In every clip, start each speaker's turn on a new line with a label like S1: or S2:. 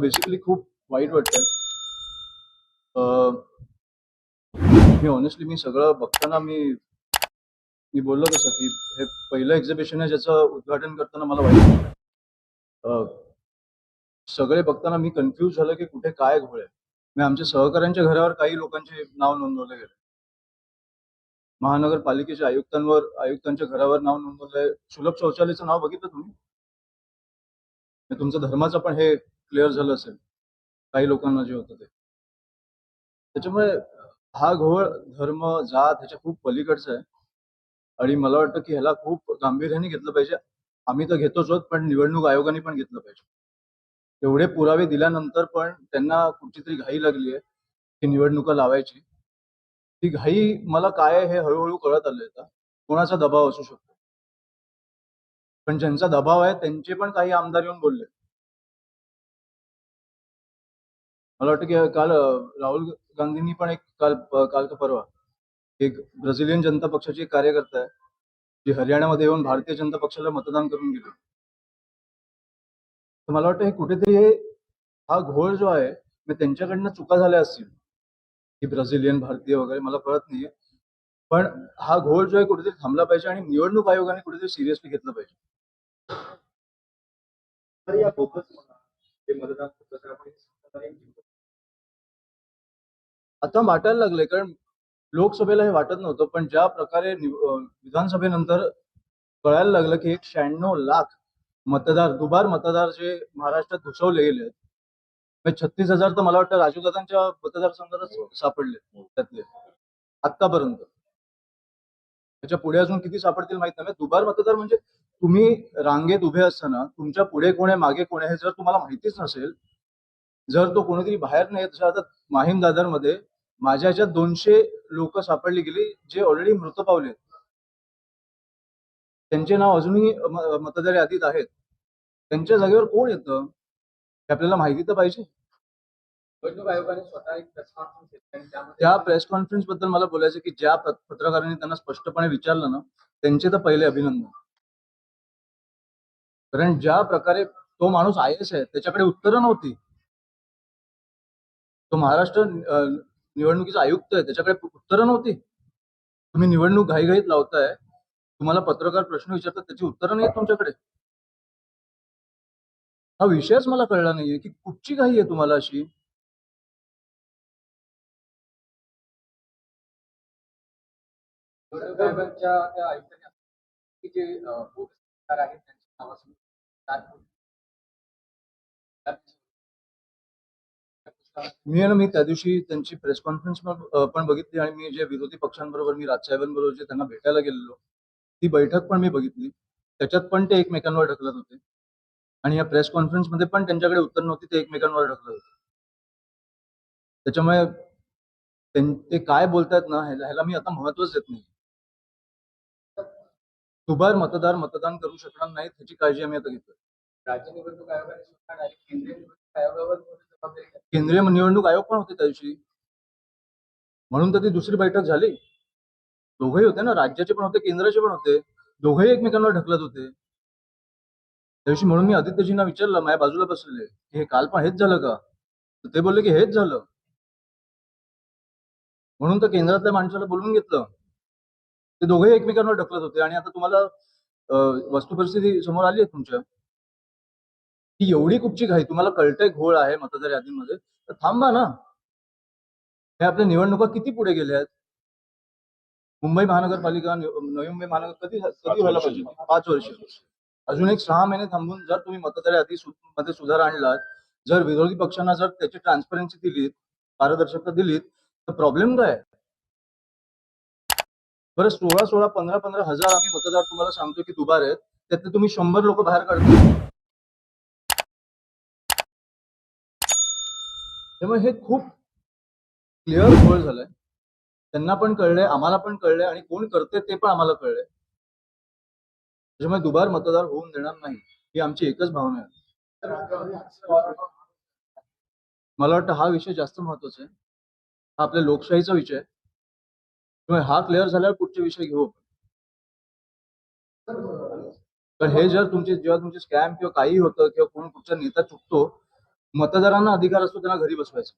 S1: Basically खूप वाईट वाटतं मी ऑनेस्टली मी सगळं बघताना मी मी बोललो तसं की हे पहिलं एक्झिबिशन आहे ज्याचं उद्घाटन करताना मला वाईट वाटलं सगळे बघताना मी कन्फ्यूज झालं की कुठे काय घोळ आहे. मी आमच्या सहकाऱ्यांच्या घरावर काही लोकांचे नाव नोंदवले गेले. महानगरपालिकेच्या आयुक्तांवर आयुक्तांच्या घरावर नाव नोंदवलंय. सुलभ शौचालयाचं नाव बघितलं तुम्ही? तुमचं धर्माचं पण हे क्लिअर झालं असेल काही लोकांना जे होतं ते. त्याच्यामुळे हा घोळ धर्म जात ह्याच्या खूप पलीकडचा आहे. आणि मला वाटतं की ह्याला खूप गांभीर्याने घेतलं पाहिजे. आम्ही तर घेतोच आहोत पण निवडणूक आयोगाने पण घेतलं पाहिजे. एवढे पुरावे दिल्यानंतर पण त्यांना कुठची तरी घाई लागली आहे की निवडणुका लावायची. ती घाई मला काय आहे हे हळूहळू कळत आले आता. कोणाचा दबाव असू शकतो? पण ज्यांचा दबाव आहे त्यांचे पण काही आमदार येऊन बोलले. मला वाटतं की काल राहुल गांधींनी पण एक काल काल का परवा एक ब्राझिलियन जनता पक्षाची एक कार्यकर्ता आहे जी हरियाणामध्ये येऊन भारतीय जनता पक्षाला मतदान करून गेली. तर मला वाटतं हे कुठेतरी हे हा घोळ जो आहे मी त्यांच्याकडनं चुका झाल्या असतील. की ब्राझिलियन भारतीय वगैरे मला कळत नाहीये. पण हा घोळ जो आहे कुठेतरी थांबला पाहिजे आणि निवडणूक आयोगाने कुठेतरी सिरियसली घेतलं पाहिजे. आता वाटायला लागले कारण लोकसभेला हे वाटत नव्हतं पण ज्या प्रकारे विधानसभेनंतर कळायला लागलं की एक शहाण्णव लाख मतदार दुबार मतदार जे महाराष्ट्रात घुसवले गेले आहेत छत्तीस हजार तर मला वाटतं राजीवदादांच्या मतदारसंघातच सापडले त्यातले आतापर्यंत त्याच्या पुढे अजून किती सापडतील माहीत नाही. दुबार मतदार म्हणजे तुम्ही रांगेत उभे असताना तुमच्यापुढे कोण आहे मागे कोण आहे हे जर तुम्हाला माहितीच नसेल जर तो कोणीतरी बाहेर नाही जसं आता माहीम दादरमध्ये माझ्या ह्याच्यात दोनशे लोक सापडली गेली जे ऑलरेडी मृत पावले त्यांचे नाव अजूनही मतदार यादीत आहेत. त्यांच्या जागेवर कोण येतं हे आपल्याला माहिती तर पाहिजे.
S2: निवडणूक आयोगाने स्वतः एक प्रेस कॉन्फरन्स घेतली आणि त्यामध्ये
S1: त्या प्रेस कॉन्फरन्सबद्दल मला बोलायचं की ज्या पत- पत्रकारांनी त्यांना स्पष्टपणे विचारलं ना त्यांचे तर पहिले अभिनंदन. कारण ज्या प्रकारे तो माणूस आय एस आहे त्याच्याकडे उत्तरं नव्हती. तो महाराष्ट्र निवडणुकीचा आयुक्त आहे त्याच्याकडे उत्तरं नव्हती. तुम्ही निवडणूक घाईघाईत लावताय तुम्हाला पत्रकार प्रश्न विचारतात त्याची उत्तरं नाही आहेत तुमच्याकडे. हा विषयच मला कळला नाहीये की कुठची घाई आहे तुम्हाला अशी?
S2: आयुक्तांनी
S1: मी आहे ना मी त्या दिवशी त्यांची प्रेस कॉन्फरन्स पण बघितली आणि मी जे विरोधी पक्षांबरोबर मी राजसाहेबांबरोबर जे त्यांना भेटायला गेलेलो ती बैठक पण मी बघितली. त्याच्यात पण ते एकमेकांवर ढकलत होते. आणि या प्रेस कॉन्फरन्समध्ये पण त्यांच्याकडे उत्तर नव्हती ते एकमेकांवर ढकलत होते. त्याच्यामुळे ते काय बोलतायत ना ह्याला ह्याला मी आता महत्वच देत नाही दुबार मतदार मतदान करू शकणार नाहीत ह्याची काळजी आम्ही आता घेतोय.
S2: राज्य निवडणूक आयोगाने सुद्धा केंद्रीय निवडणूक आयोगावर
S1: केंद्रीय निवडणूक आयोग पण होते त्या दिवशी म्हणून तर ती दुसरी बैठक झाली. दोघेही होते ना राज्याचे पण होते केंद्राचे पण होते. दोघेही एकमेकांवर ढकलत होते. त्या दिवशी म्हणून मी आदित्यजींना विचारलं माझ्या बाजूला बसलेले की हे काल पण हेच झालं का? तर ते बोलले की हेच झालं. म्हणून तर केंद्रातल्या माणसाला बोलवून घेतलं. ते दोघेही एकमेकांवर ढकलत होते. आणि आता तुम्हाला वस्तुपरिस्थिती वस्तू परिस्थिती समोर आली आहे तुमच्या. की एवढी कुठची घाई तुम्हाला कळतंय घोळ आहे मतदार यादीमध्ये. तर थांबा ना. हे आपल्या निवडणुका किती पुढे गेल्या आहेत? मुंबई महानगरपालिका निव- मुंबई महानगर कधी कधी व्हायला पाहिजे? पाच वर्ष. अजून एक सहा महिने थांबून जर तुम्ही मतदार यादी मध्ये सुधार आणलात जर विरोधी पक्षांना जर त्याची ट्रान्सपरन्सी दिलीत पारदर्शकता दिलीत तर प्रॉब्लेम काय? बरं सोळा सोळा पंधरा पंधरा हजार आम्ही मतदार तुम्हाला सांगतो की दुबार आहेत. त्यातले तुम्ही शंभर लोक बाहेर काढता त्यामुळे हे खूप क्लिअर घोळ झालंय. त्यांना पण कळलंय आम्हाला पण कळलंय आणि कोण करते ते पण आम्हाला कळलंय. त्याच्यामुळे दुबार मतदार होऊन देणार नाही ही आमची एकच भावना आहे. मला वाटतं हा विषय जास्त महत्त्वाचा आहे. हा आपल्या लोकशाहीचा विषय त्यामुळे हा क्लिअर झाल्यावर पुढचे विषय घेऊ आपण. पण हे जर तुमचे जेव्हा तुमचे स्कॅम किंवा काही होतं किंवा कोण कुठचा नेता चुकतो मतदारांना अधिकार असतो त्यांना घरी बसवायचा.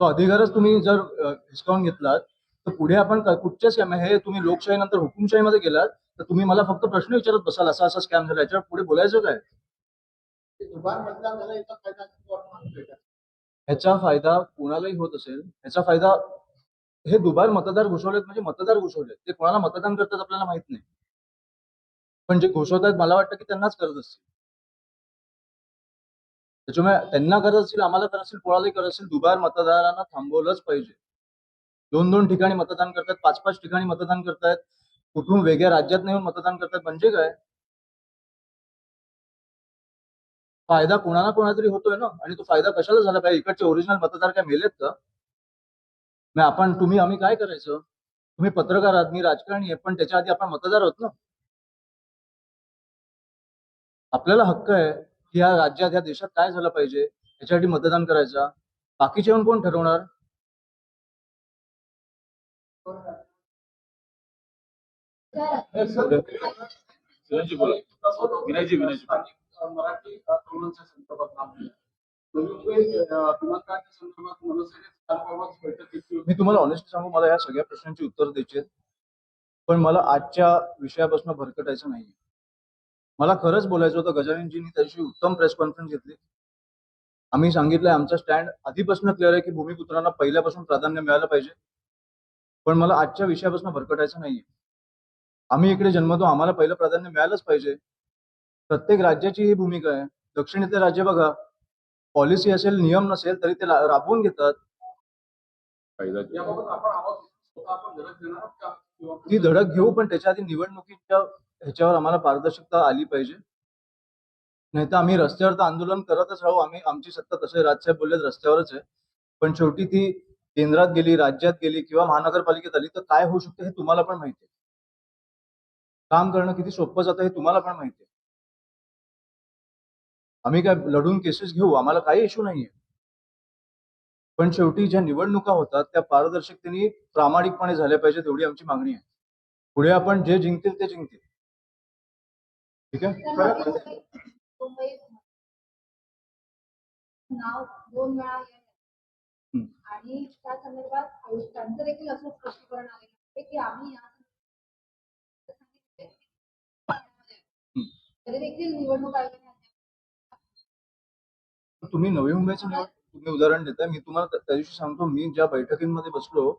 S1: तो अधिकारच तुम्ही जर हिसकावून घेतलात तर पुढे आपण कुठच्या स्कॅम हे तुम्ही लोकशाही नंतर हुकुमशाहीमध्ये गेलात तर तुम्ही मला फक्त प्रश्न विचारत बसाल असा असा स्कॅम झाला याच्यावर पुढे बोलायचं काय? ह्याचा फायदा कोणालाही होत असेल ह्याचा फायदा हे दुबार मतदार घुसवलेत म्हणजे मतदार घुसवलेत ते कोणाला मतदान करतात आपल्याला माहीत नाही. पण जे घुसवतात मला वाटतं की त्यांनाच करत असतील. त्याच्यामुळे त्यांना गरज असतील आम्हाला गरज असेल कोणालाही गरज असेल दुबार मतदारांना थांबवलंच पाहिजे. दोन दोन ठिकाणी मतदान करतात पाच पाच ठिकाणी मतदान करतायत कुठून वेगळ्या राज्यात येऊन मतदान करतात म्हणजे काय? फायदा कोणाला कोणाला तरी होतोय ना? आणि तो फायदा कशाला झाला पाहिजे? इकडचे ओरिजिनल मतदार काय मेलेत का? मग आपण तुम्ही आम्ही काय करायचं? तुम्ही पत्रकार आहात मी राजकारणी आहे पण त्याच्या आधी आपण मतदार आहोत ना? आपल्याला हक्क आहे. की या राज्यात या देशात काय झालं पाहिजे? याच्यासाठी मतदान करायचा. बाकीचे येऊन कोण ठरवणार?
S2: मराठी तरुणांच्या संदर्भात
S1: मी तुम्हाला ऑनेस्ट सांगू मला या सगळ्या प्रश्नांची उत्तर द्यायची. पण मला आजच्या विषयापासून भरकटायचं नाहीये. मला खरंच बोलायचं होतं गजाननजींनी त्या दिवशी उत्तम प्रेस कॉन्फरन्स घेतली. आम्ही सांगितलंय आमचा स्टँड आधीपासून क्लिअर आहे की भूमिपुत्रांना पहिल्यापासून प्राधान्य मिळालं पाहिजे. पण मला आजच्या विषयापासून भरकटायचं नाहीये. आम्ही इकडे जन्मतो आम्हाला पहिलं प्राधान्य मिळालंच पाहिजे. प्रत्येक राज्याची ही भूमिका आहे. दक्षिणेतले राज्य बघा पॉलिसी असेल नियम नसेल तरी ते राबवून घेतात. ती धडक घेऊ पण त्याच्या आधी निवडणुकीच्या ह्याच्यावर आम्हाला पारदर्शकता आली पाहिजे. नाही तर आम्ही रस्त्यावर तर आंदोलन करतच राहू. आम्ही आमची सत्ता तसे राजसाहेब बोलले रस्त्यावरच आहे. पण शेवटी ती केंद्रात गेली राज्यात गेली किंवा महानगरपालिकेत आली तर काय होऊ शकतं हे तुम्हाला पण माहिती आहे. काम करणं किती सोपं जातं हे तुम्हाला पण माहिती आहे. आम्ही काय लढून केसेस घेऊ? आम्हाला काही इश्यू नाहीये पण शेवटी ज्या निवडणुका होतात त्या पारदर्शकतेने प्रामाणिकपणे झाल्या पाहिजेत एवढी आमची मागणी आहे. पुढे आपण जे जिंकतील ते जिंकतील. ठीक आहे
S3: नाव दोन वेळा येत
S1: हम्म.
S3: आणि त्या संदर्भात आयुक्तांचं देखील असं स्पष्टीकरण आलेलं आहे की आम्ही या. तरी देखील निवडणूक आयोगाने
S1: तुम्ही नवी मुंबईचं तुम्ही उदाहरण देताय मी तुम्हाला त्या दिवशी सांगतो मी ज्या बैठकींमध्ये बसलो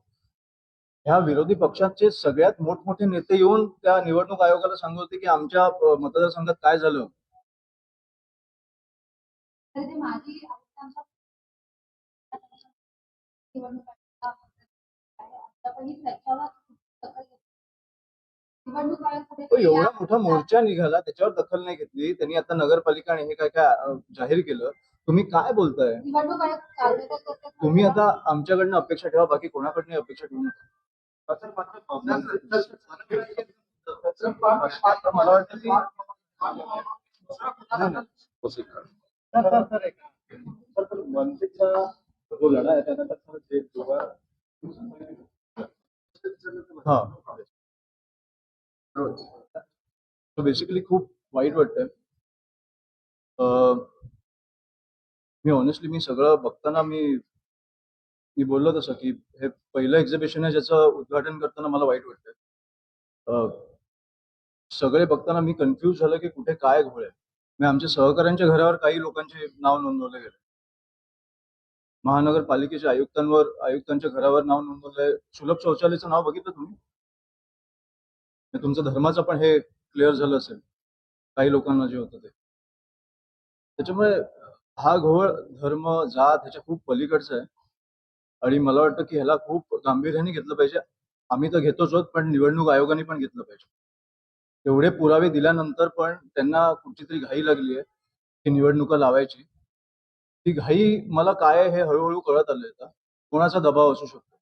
S1: ह्या विरोधी पक्षाचे सगळ्यात मोठमोठे नेते येऊन त्या निवडणूक आयोगाला सांगत होते की आमच्या मतदारसंघात काय झालं? एवढा मोठा मोर्चा निघाला त्याच्यावर दखल नाही घेतली. त्यांनी आता नगरपालिका आणि हे काय काय जाहीर केलं. तुम्ही काय बोलताय. तुम्ही आता आमच्याकडनं अपेक्षा ठेवा बाकी कोणाकडनं अपेक्षा ठेवू नका.
S4: जो
S1: हा सो बेसिकली खूप वाईट वाटतंय मी ऑनेस्टली मी सगळं बघताना मी मी बोललो तसं की हे पहिलं एक्झिबिशन आहे ज्याचं उद्घाटन करताना मला वाईट वाटतंय. सगळे बघताना मी कन्फ्यूज झालं की कुठे काय घोळ आहे. मी आमच्या सहकाऱ्यांच्या घरावर काही लोकांचे नाव नोंदवले गेले. महानगरपालिकेच्या आयुक्तांवर आयुक्तांच्या घरावर नाव नोंदवलंय. सुलभ शौचालयाचं नाव बघितलं तुम्ही? तुमचं धर्माचं पण हे क्लिअर झालं असेल. काही लोकांना जे होतं ते. त्याच्यामुळे हा घोळ धर्म जात ह्याच्या खूप पलीकडचा आहे. आणि मला वाटतं की ह्याला खूप गांभीर्याने घेतलं पाहिजे. आम्ही तर घेतोच आहोत पण निवडणूक आयोगाने पण घेतलं पाहिजे. एवढे पुरावे दिल्यानंतर पण त्यांना कुठची तरी घाई लागली आहे की निवडणुका लावायची. ती घाई मला काय आहे हे हळूहळू कळत आले आता. कोणाचा दबाव असू शकतो?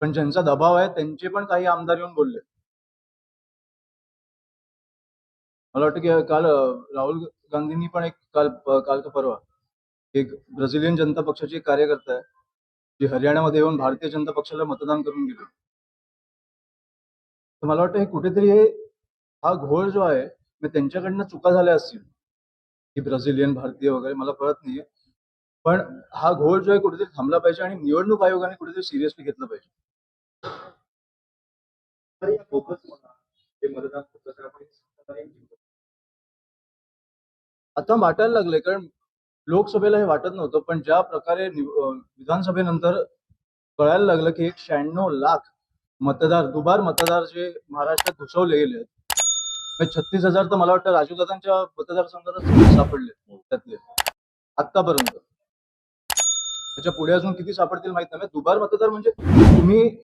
S1: पण ज्यांचा दबाव आहे त्यांचे पण काही आमदार येऊन बोलले. मला वाटतं की काल राहुल गांधींनी पण एक काल काल का परवा एक ब्राझिलियन जनता पक्षाचे एक कार्यकर्ता आहे जे हरियाणामध्ये येऊन भारतीय जनता पक्षाला मतदान करून गेले. तर मला वाटतं हे कुठेतरी हे हा घोळ जो आहे मग त्यांच्याकडनं चुका झाल्या असतील. की ब्राझिलियन भारतीय वगैरे मला कळत नाहीये. पण हा घोळ जो आहे कुठेतरी थांबला पाहिजे आणि निवडणूक आयोगाने कुठेतरी सिरियसली घेतलं पाहिजे. आता वाटायला लागले कारण लोकसभेला हे वाटत नव्हतं पण ज्या प्रकारे निव- विधानसभेनंतर कळायला लागलं की एक शहाण्णव लाख मतदार दुबार मतदार जे महाराष्ट्रात घुसवले गेले आहेत छत्तीस हजार तर मला वाटतं राजूदादांच्या मतदारसंघातच सापडले त्यातले. आतापर्यंत त्याच्या पुढे अजून किती सापडतील माहीत नाही. दुबार मतदार म्हणजे तुम्ही